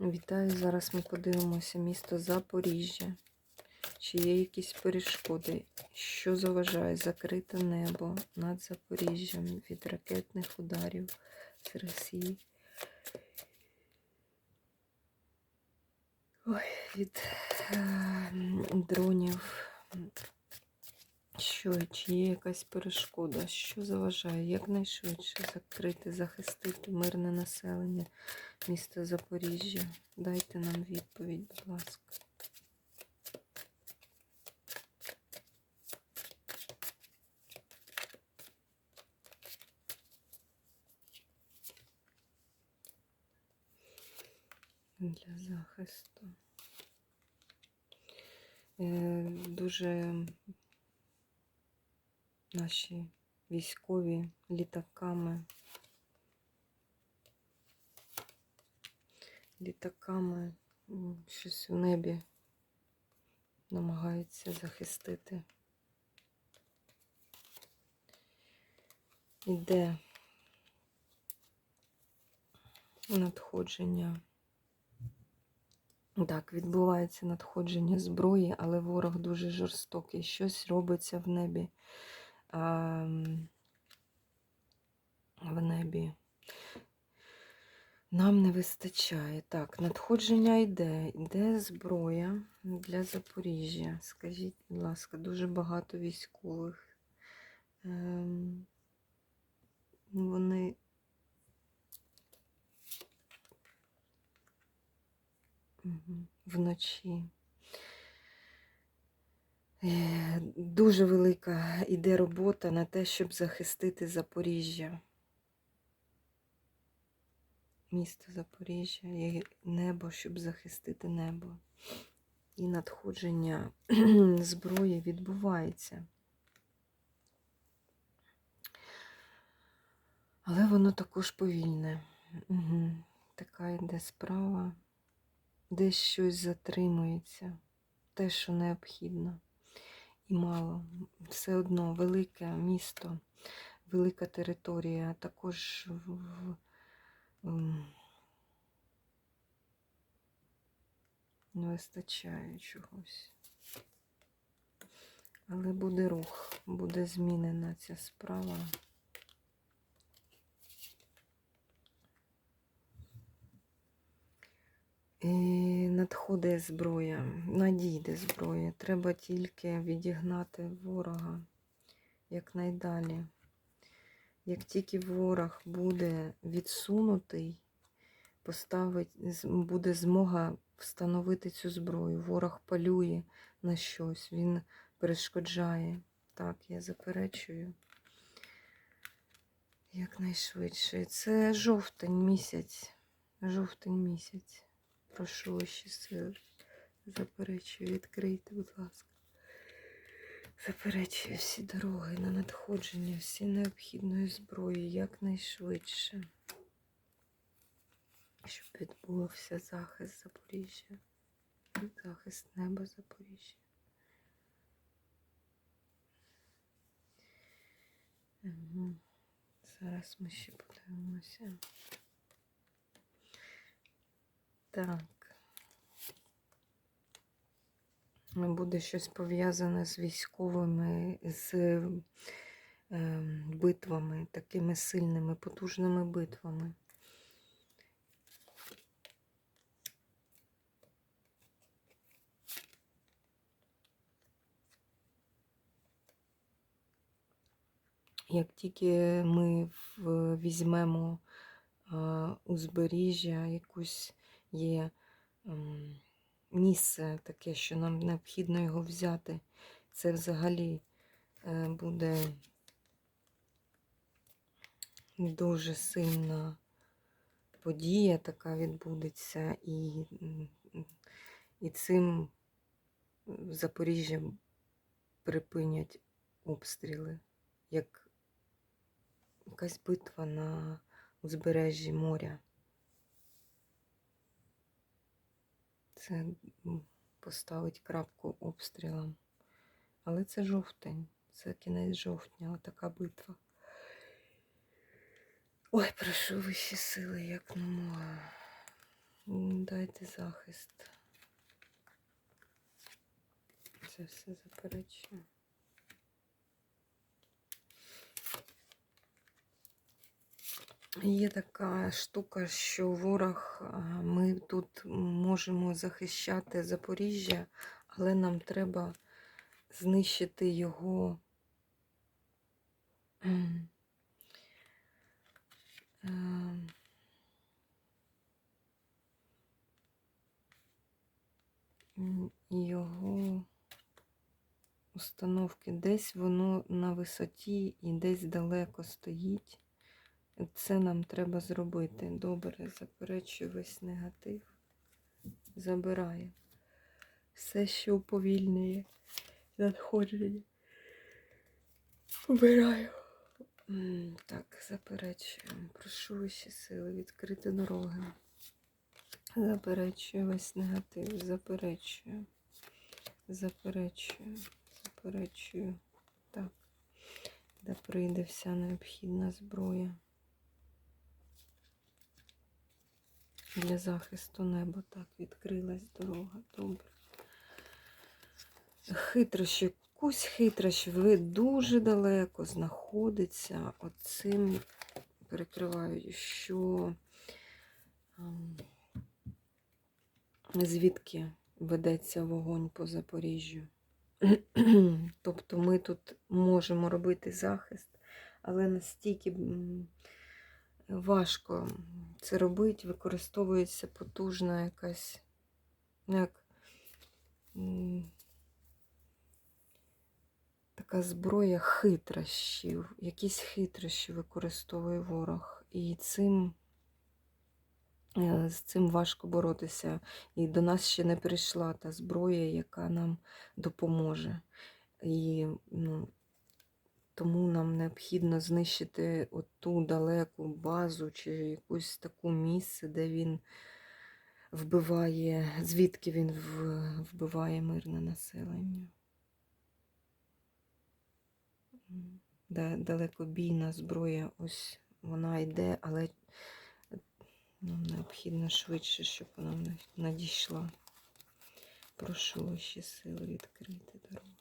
Вітаю! Зараз ми подивимося місто Запоріжжя. Чи є якісь перешкоди? Що заважає закрите небо над Запоріжжям від ракетних ударів з Росії? Ой, від е, дронів. Що, чи є якась перешкода? Що заважає? Якнайшвидше закрити, захистити мирне населення міста Запоріжжя? Дайте нам відповідь, будь ласка. Для захисту. Е, Дуже наші військові літаками. Літаками щось в небі намагаються захистити. Іде надходження. Так, відбувається надходження зброї, але ворог дуже жорстокий. Щось робиться в небі. В небі. Нам не вистачає. Так, надходження йде. Йде зброя для Запоріжжя. Скажіть, будь ласка, дуже багато військових. Ем, вони вночі. Е, Дуже велика іде робота на те, щоб захистити Запоріжжя. Місто Запоріжжя і небо, щоб захистити небо. І надходження зброї відбувається. Але воно також повільне. Угу. Така йде справа. Десь щось затримується, те, що необхідно. І мало. Все одно велике місто, велика територія, також в, не вистачає чогось. Але буде рух, буде змінена ця справа. І надходить зброя, надійде зброя. Треба тільки відігнати ворога якнайдалі. Як тільки ворог буде відсунутий, поставить, буде змога встановити цю зброю. Ворог полює на щось, він перешкоджає. Так, я заперечую. Якнайшвидше. Це жовтень місяць. Жовтень місяць. Прошу ваші сили. Заперечую, відкрийте, будь ласка. Заперечую всі дороги на надходження, всі необхідної зброї якнайшвидше. Щоб відбувався захист Запоріжжя. Захист неба Запоріжжя. Зараз ми ще подивимося. Так. Буде щось пов'язане з військовими, з е, битвами, такими сильними, потужними битвами. Як тільки ми візьмемо е, узбережжя, якусь є ем, місце таке, що нам необхідно його взяти, це взагалі е, буде дуже сильна подія така відбудеться, і, і цим Запоріжжя припинять обстріли, як якась битва на узбережжі моря. Це поставить крапку обстрілам. Але це жовтень, це кінець жовтня, отака битва. Ой, прошу вищі сили, як намога. М, Дайте захист. Це все заперечує. Є така штука, що ворог, ми тут можемо захищати Запоріжжя, але нам треба знищити його. ем, ем, Його установки десь воно на висоті і десь далеко стоїть. Це нам треба зробити. Добре, заперечую весь негатив. Забираю. Все, що уповільнює надходження. Вбираю. Так, заперечую. Прошу вищі сили відкрити дороги. Заперечую весь негатив. Заперечую. Заперечую. Заперечую. Так. Де прийде вся необхідна зброя. Для захисту неба так відкрилась дорога. Добре. Хитрощі, якусь хитрощ ви дуже далеко знаходиться. Оцим перекриваю, що ем, звідки ведеться вогонь по Запоріжжю. Тобто ми тут можемо робити захист, але настільки важко це робити, використовується потужна якась, ну, як така зброя хитрощів, якісь хитрощі використовує ворог. І цим е, з цим важко боротися. І до нас ще не прийшла та зброя, яка нам допоможе. І ну, тому нам необхідно знищити оту далеку базу чи якусь таку місце, де він вбиває, звідки він вбиває мирне населення. Далекобійна зброя, ось вона йде, але ну, необхідно швидше, щоб вона надійшла. Прошу ваші сили відкрити дорогу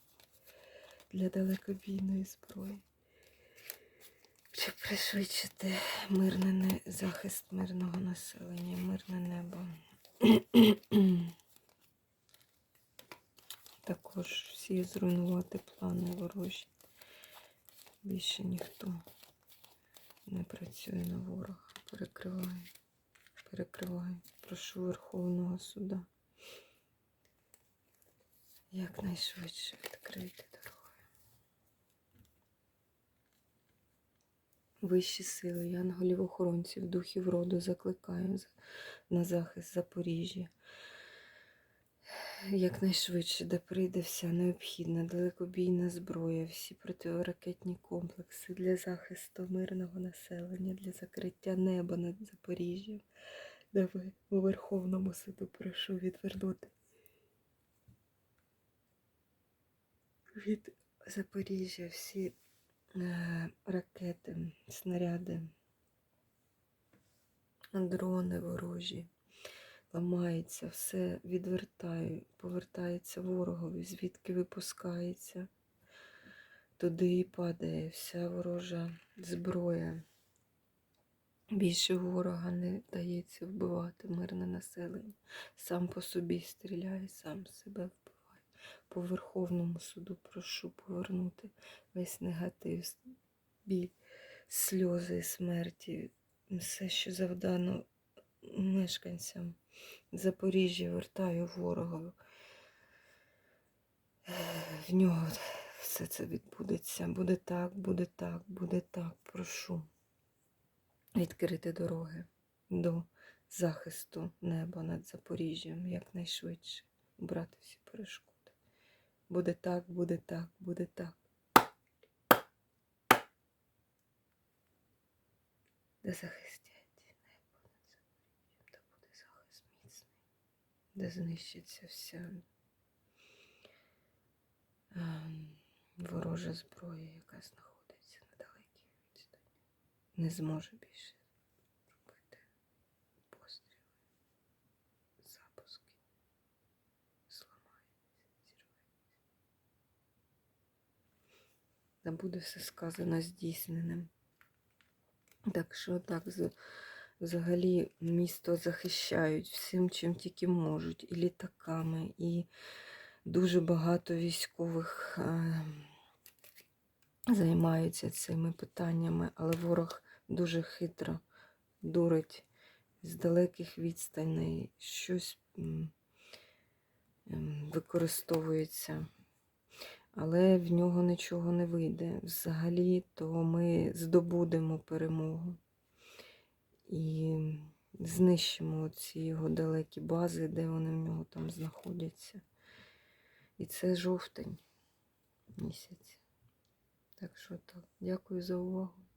для далекобійної зброї. Щоб пришвидшити мирне захист мирного населення, мирне небо. Також всі зруйнувати плани ворожі. Більше ніхто не працює на ворога. Перекриваю. Перекриваю. Прошу Верховного суда. Якнайшвидше відкрити Вищі сили, янголів охоронців, духів роду закликаю на захист Запоріжжя. Якнайшвидше, де прийде вся необхідна далекобійна зброя, всі протиракетні комплекси для захисту мирного населення, для закриття неба над Запоріжжям, де ви у Верховному суду прошу відвернути. Від Запоріжжя всі ракети, снаряди, дрони ворожі. Ламається, все відвертаю, повертається ворогові, звідки випускається. Туди і падає вся ворожа зброя. Більше ворога не дається вбивати мирне населення. Сам по собі стріляє, сам себе вбиває. По Верховному суду прошу повернути весь негатив, біль, сльози, смерті, все, що завдано мешканцям Запоріжжя, вертаю ворога. В нього все це відбудеться. Буде так, буде так, буде так. Прошу відкрити дороги до захисту неба над Запоріжжям якнайшвидше. Брати всі перешкоди. Буде так, буде так, буде так. Де захистять небо де буде захист міцний, де знищиться вся ем, ворожа зброя, яка знаходиться на далекій відстані. Не зможе більше буде все сказано здійсненим. Так що так, взагалі місто захищають всім, чим тільки можуть, і літаками, і дуже багато військових е, займаються цими питаннями, але ворог дуже хитро дурить з далеких відстаней, щось використовується. Але в нього нічого не вийде. Взагалі, то ми здобудемо перемогу і знищимо ці його далекі бази, де вони в нього там знаходяться. І це жовтень місяць. Так що так, дякую за увагу.